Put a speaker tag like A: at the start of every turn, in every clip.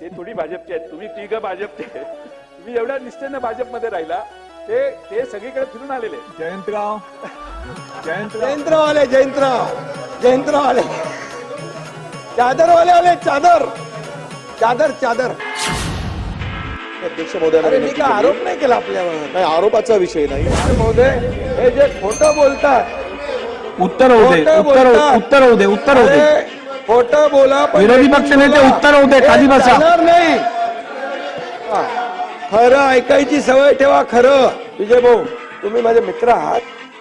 A: ते थोडी भाजपचे आहेत. तुम्ही तिघ भाजपचे. तुम्ही एवढ्या निष्ठेनं भाजपमध्ये राहिला. ते ते सगळीकडे फिरून आलेले.
B: जयंतराव. जयंतराव.
C: जयंतराव आले जयंतराव. जयंतराव आले चादरवाले आले चादर. चादर चादर.
D: अध्यक्ष महोदयांना
C: अरे मी काय. आरोप नाही केला आपल्यावर?
D: नाही आरोपाचा विषय नाही.
C: महोदय हे जे खोटं बोलतात.
E: उत्तर होऊ दे
C: खोटं
E: उत्तर. उत्तर होऊ दे उत्तर होऊ दे.
C: अरे, खोटं बोला
E: विरोधी पक्ष नेते
C: बोला.
E: उत्तर होऊ दे,
C: हे
E: खाली बसा.
C: नाही. खरं ऐकायची सवय ठेवा खरं विजय भाऊ तुम्ही माझे मित्र आहात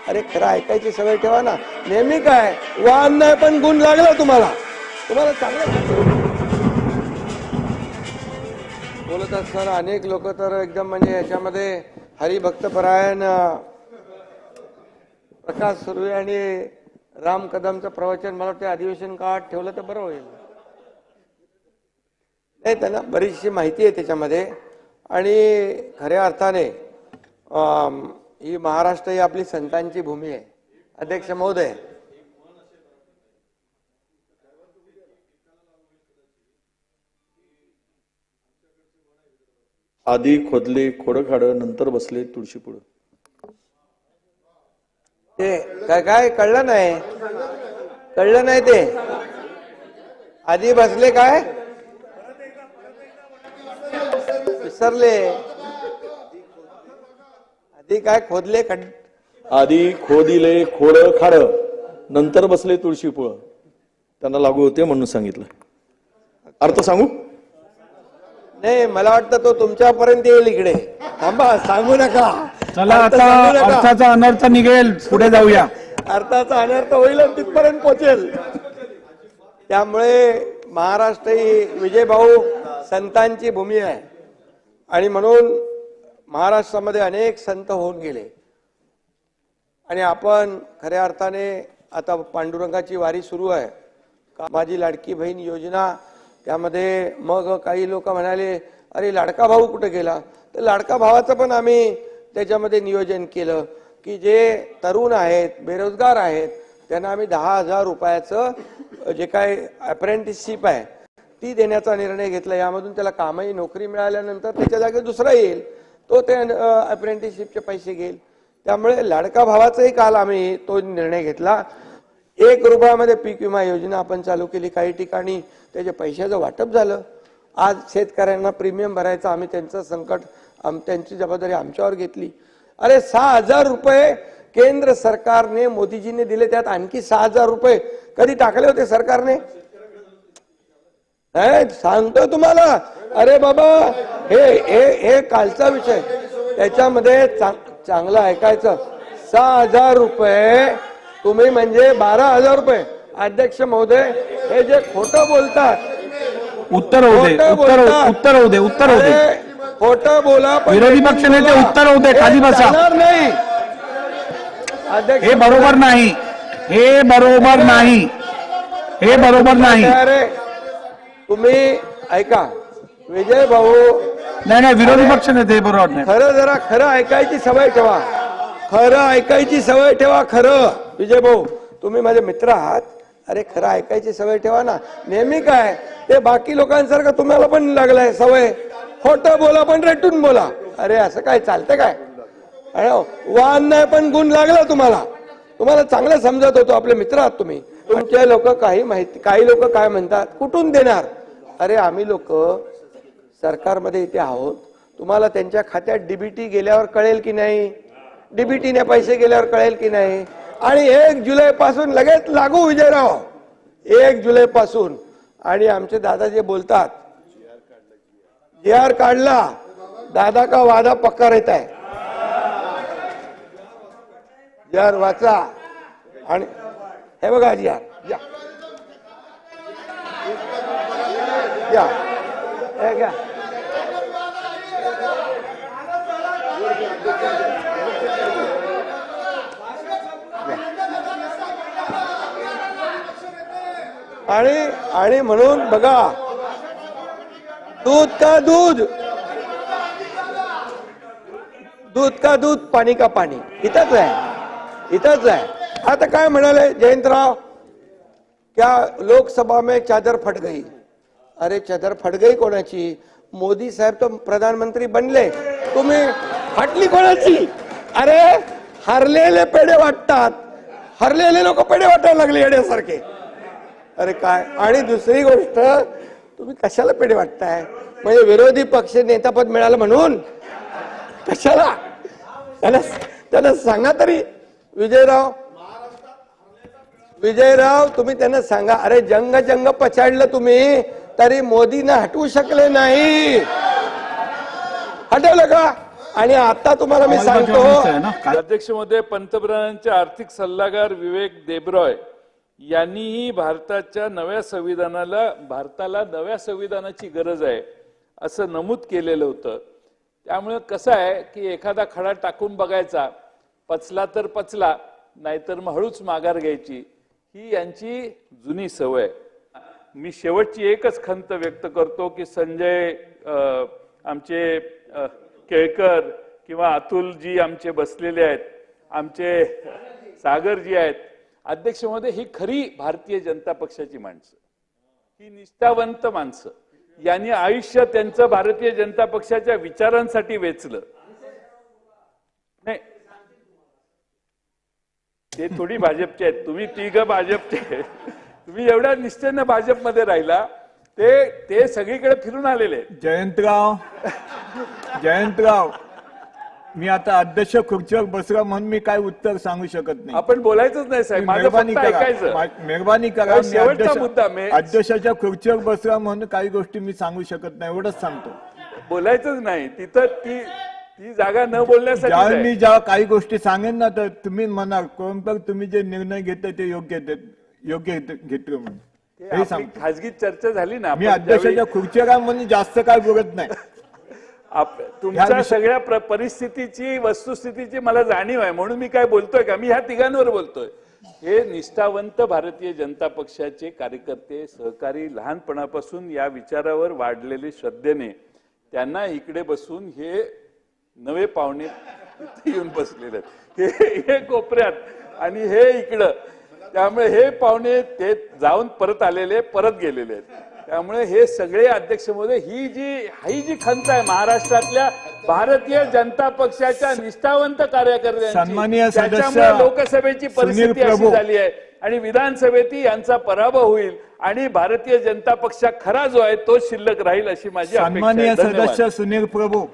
C: अरे खरं ऐकायची सवय ठेवा ना नेहमी काय वाहन नाही पण गुण लागला तुम्हाला तुम्हाला चांगलं बोलत असताना अनेक लोक तर एकदम म्हणजे याच्यामध्ये हरिभक्तपरायण प्रकाश सुर्वे आणि राम कदमचं प्रवचन मला वाटतं अधिवेशन काळात ठेवलं तर बरं होईल. नाही त्यांना बरीचशी माहिती आहे त्याच्यामध्ये. आणि खऱ्या अर्थाने ही महाराष्ट्र ही आपली संतांची भूमी आहे. अध्यक्ष महोदय.
D: आधी खोदले खोडं खाडं नंतर बसले तुळशी पुढं
C: ते काय काय? कळलं नाही. कळलं नाही ते. आधी बसले काय? विसरले. आधी काय खोदले खड
D: आधी खोदिले खोडं खाडं. नंतर बसले तुळशी पुळं. त्यांना लागू होते म्हणून सांगितलं. अर्थ सांगू?
C: नाही मला वाटतं तो तुमच्यापर्यंत येईल इकडे. थांबा सांगू नका.
E: चला
C: अर्थ
E: आता. अर्थाचा अनर्थ निघेल. पुढे जाऊया.
C: अर्थाचा अनर्थ होईल आणि तिथपर्यंत पोहोचेल त्यामुळे महाराष्ट्र ही विजय भाऊ संतांची भूमी आहे. आणि म्हणून महाराष्ट्रामध्ये अनेक संत होऊन गेले. आणि आपण खऱ्या अर्थाने आता पांडुरंगाची वारी सुरू आहे. का- माझी लाडकी बहीण योजना त्यामध्ये मग काही लोक म्हणाले अरे लाडका भाऊ कुठे गेला? तर लाडका भावाचं पण आम्ही त्याच्यामध्ये नियोजन केलं. की जे तरुण आहेत बेरोजगार आहेत त्यांना आम्ही दहा हजार रुपयाचं जे काय अप्रेंटिसशिप आहे ती देण्याचा निर्णय घेतला. यामधून त्याला कामही नोकरी मिळाल्यानंतर त्याच्या जागी दुसरा येईल. तो ते अप्रेंटिसशिपचे पैसे घेईल. त्यामुळे लाडका भावाचाही काल आम्ही तो निर्णय घेतला. एक रुपयामध्ये पीक विमा योजना आपण चालू केली. काही ठिकाणी त्याच्या पैशाचं वाटप झालं. आज शेतकऱ्यांना प्रीमियम भरायचं आम्ही त्यांचं संकट आम त्यांची जबाबदारी आमच्यावर घेतली. अरे सहा हजार रुपये केंद्र सरकारने मोदीजीने दिले त्यात आणखी सहा हजार रुपये कधी टाकले होते सरकारने? सांगतो तुम्हाला. अरे बाबा हे हे हे कालचा विषय. त्याच्यामध्ये चांग- चांगलं ऐकायचं. सहा हजार रुपये तुम्ही म्हणजे बारा हजार रुपये. अध्यक्ष महोदय हे जे खोटं बोलतात
E: उत्तर होऊ दे
C: खोटं
E: उत्तर उत्तर उत्तर होऊ दे.
C: अरे, खोटं बोला
E: विरोधी पक्ष नेते
C: बोला.
E: उत्तर होऊ दे,
C: हे
E: खाली बसा.
C: नाही.
E: हे बरोबर नाही. हे बरोबर नाही. हे बरोबर नाही.
C: अरे तुम्ही ऐका विजय भाऊ
E: नाही नाही विरोधी पक्ष नेते बरोबर नाही.
C: खरं जरा खरं ऐकायची सवय ठेवा. खरं ऐकायची सवय ठेवा खरं. विजय भाऊ तुम्ही माझे मित्र आहात. अरे खरं ऐकायची सवय ठेवा ना. नेहमी काय? ते बाकी लोकांसारखं तुम्हाला पण लागलाय सवय. खोटं बोला पण रेटून बोला. अरे असं काय चालतं काय? अरे वाहन नाही पण गुण लागला तुम्हाला. तुम्हाला चांगलं समजत होतो आपले मित्र आहात तुम्ही. तुमचे लोक काही माहिती काही लोक काय म्हणतात? कुठून देणार? अरे आम्ही लोक सरकारमध्ये इथे आहोत. तुम्हाला त्यांच्या खात्यात डीबीटी गेल्यावर कळेल की नाही? डीबीटीने पैसे गेल्यावर कळेल की नाही? आणि एक जुलै पासून लगेच लागू विजयराव. एक जुलै पासून आणि आमचे दादा जे बोलतात जे आर काढला दादा का वादा पक्का रहता है? जी आर वाचा आणि हे बघा जी आर या. या. हे घ्या. आणि आणि म्हणून बघा दूध का दूध? दूध का दूध पाणी का पाणी. इथंच आहे. इथंच आहे. आता काय म्हणाले जयंतराव? क्या लोकसभा में चादर फट गई? अरे चादर फट गई कोणाची? मोदी साहेब तर प्रधानमंत्री बनले. तुम्ही फाटली कोणाची? अरे हरलेले पेढे वाटतात. हरलेले लोक पेढे वाटायला लागले येण्यासारखे अरे काय? आणि दुसरी गोष्ट तुम्ही कशाला पेढे वाटताय? म्हणजे विरोधी पक्ष नेतापद मिळालं म्हणून? कशाला? त्याला त्याला सांगा तरी. विजयराव. विजयराव तुम्ही त्यांना सांगा. अरे जंग जंग पछाडलं तुम्ही तरी मोदीनं हटवू शकले नाही. हटवलं का? आणि आता तुम्हाला मी सांगतो
A: अध्यक्ष महोदय पंतप्रधानांचे आर्थिक सल्लागार विवेक देबरॉय. यांनीही भारताच्या नव्या संविधानाला भारताला नव्या संविधानाची गरज आहे असं नमूद केलेलं होतं. त्यामुळं कसं आहे की एखादा खडा टाकून बघायचा पचला तर पचला नाहीतर मग हळूच माघार घ्यायची ही यांची जुनी सवय मी शेवटची एकच खंत व्यक्त करतो की संजय आमचे केळकर किंवा अतुलजी आमचे बसलेले आहेत आमचे सागरजी आहेत अध्यक्ष महोदय ही खरी भारतीय जनता पक्षाची माणसं. ही निष्ठावंत माणसं. यांनी आयुष्य त्यांचं भारतीय जनता पक्षाच्या विचारांसाठी वेचलं. नाही. ते थोडी भाजपचे आहेत. तुम्ही तिघ भाजपचे तुम्ही एवढ्या निश्चयनं भाजपमध्ये राहिला. ते ते सगळीकडे फिरून आलेले
B: जयंतराव. जयंतराव. मी आता अध्यक्ष खुर्चीवर बसला म्हणून मी काय उत्तर सांगू शकत नाही.
A: आपण बोलायचंच नाही साहेब. माझं
B: मेहरबानी
A: फक्त
B: करा.
A: ऐकायचं.
B: मेहरबानी करा. मी
A: शेवटचा
B: अध्यक्ष-
A: मुद्दा मी-
B: अध्यक्षाच्या खुर्चीवर बसला म्हणून काही गोष्टी मी सांगू शकत नाही एवढंच सांगतो.
A: बोलायचंच नाही. तिथं ती ती जागा न बोलण्यासाठी
B: ज्यावेळी. मी जेव्हा काही गोष्टी सांगेन ना तर तुम्ही म्हणाल कोणतं तुम्ही जे निर्णय घेता ते योग्य ते- योग्य घेत- घेतलं म्हणून. हे सांगतो.
A: खाजगी चर्चा झाली ना
B: मी
A: आपण
B: अध्यक्षाच्या खुर्चीवर आहे म्हणून जास्त काय बोलत नाही.
A: आप- तुमच्या सगळ्या प्र- परिस्थितीची वस्तुस्थितीची मला जाणीव आहे. म्हणून मी काय बोलतोय का? मी ह्या तिघांवर बोलतोय. हे निष्ठावंत भारतीय जनता पक्षाचे कार्यकर्ते सहकारी लहानपणापासून या विचारावर वाढलेले श्रद्धेने त्यांना इकडे बसून हे नवे पाहुणे येऊन बसलेले आहेत. हे हे कोपऱ्यात आणि हे इकडं. त्यामुळे हे पाहुणे ते जाऊन परत आलेले परत गेलेले आहेत. त्यामुळे हे सगळे अध्यक्ष महोदय ही जी ही जी खंत आहे महाराष्ट्रातल्या भारतीय जनता पक्षाच्या निष्ठावंत कार्यकर्त्यांची
B: सन्माननीय सदस्य
A: त्याच्यामुळे लोकसभेची परिस्थिती अशी. झाली आहे. आणि विधानसभेत यांचा पराभव होईल आणि भारतीय जनता पक्ष खरा जो आहे तो शिल्लक राहील अशी माझी
B: सदस्य सुनील प्रभू.